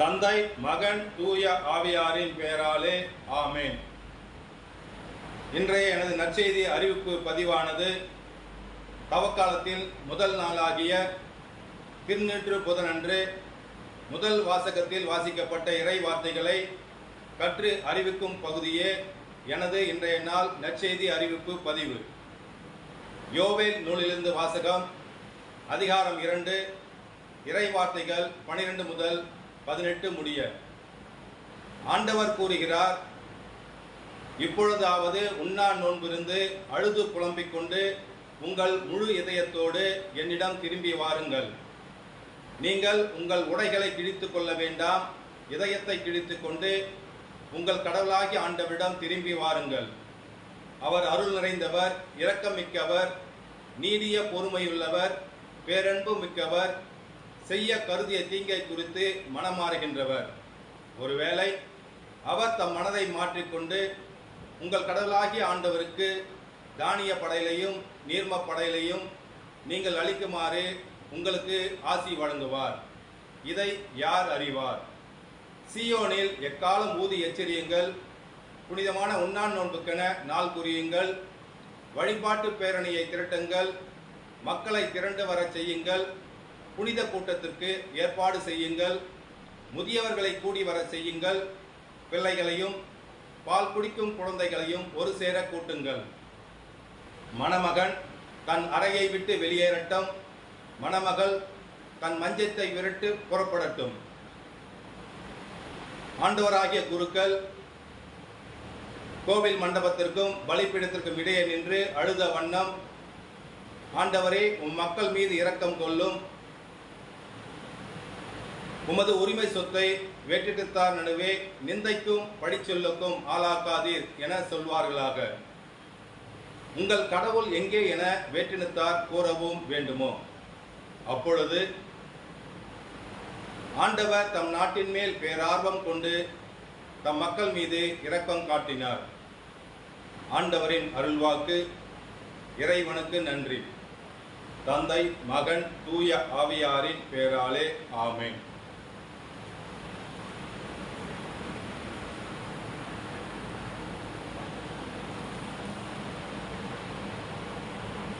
தந்தை மகன் தூய ஆவியாரின் பெயராலே ஆமேன். இன்றைய எனது நற்செய்தி அறிவிப்பு பதிவானது தவக்காலத்தில் முதல் நாளாகிய திருநீற்று புதனன்று முதல் வாசகத்தில் வாசிக்கப்பட்ட இறை வார்த்தைகளை கற்று அறிவிக்கும் பகுதியே எனது இன்றைய நாள் நற்செய்தி அறிவிப்பு பதிவு. யோவேல் நூலிலிருந்து வாசகம் அதிகாரம் இரண்டு இறை வார்த்தைகள் பனிரெண்டு முதல் பதினெட்டு முடிய. ஆண்டவர் கூறுகிறார் இப்பொழுதாவது உண்ணா நோன்பிருந்து அழுது புலம்பிக் கொண்டு உங்கள் முழு இதயத்தோடு என்னிடம் திரும்பி வாருங்கள். நீங்கள் உங்கள் உடைகளை கிழித்து கொள்ள வேண்டாம். இதயத்தை கிழித்து கொண்டு உங்கள் கடவுளாகி ஆண்டவரிடம் திரும்பி வாருங்கள். அவர் அருள் நிறைந்தவர் இரக்கம் மிக்கவர் நீடிய பொறுமையுள்ளவர் பேரன்பு மிக்கவர் செய்ய கருதிய தீங்கை குறித்து மனமாறுகின்றவர். ஒருவேளை அவர் தம் மனதை மாற்றிக்கொண்டு உங்கள் கடவுளாகிய ஆண்டவருக்கு தானிய படையிலையும் நீர்ம படையிலையும் நீங்கள் அளிக்குமாறு உங்களுக்கு ஆசி வழங்குவார். இதை யார் அறிவார்? சியோனில் எக்காலம் ஊதி எச்சரியுங்கள்? புனிதமான உண்ணான் நோன்புக்கென நாள் குறியுங்கள். வழிபாட்டு பேரணியை திரட்டுங்கள். மக்களை திரண்டு வரச் செய்யுங்கள். புனித கூட்டத்திற்கு ஏற்பாடு செய்யுங்கள். முதியவர்களை கூடி வரச் செய்யுங்கள். பிள்ளைகளையும் பால் குடிக்கும் குழந்தைகளையும் ஒரு சேர கூட்டுங்கள். மணமகன் தன் அறையை விட்டு வெளியேறட்டும். மணமகள் தன் மஞ்சத்தை விரட்டு புறப்படட்டும். ஆண்டவராகிய குருக்கள் கோவில் மண்டபத்திற்கும் பலிப்பிடத்திற்கும் இடையே நின்று அழுத வண்ணம் ஆண்டவரே உம் மக்கள் மீது இரக்கம் கொள்ளும். உமது உரிமை சொத்தை வேற்றிடத்தார் நடுவே நிந்தைக்கும் பழிச்சொல்லுக்கும் ஆளாக்காதீர் என சொல்வார்களாக. உங்கள் கடவுள் எங்கே என வேற்றினத்தார் கூறவும் வேண்டுமோ? அப்பொழுது ஆண்டவர் தம் நாட்டின் மேல் பேரார்வம் கொண்டு தம் மக்கள் மீது இரக்கம் காட்டினார். ஆண்டவரின் அருள்வாக்கு இறைவனுக்கு நன்றி. தந்தை மகன் தூய ஆவியாரின் பேராலே ஆமேன்.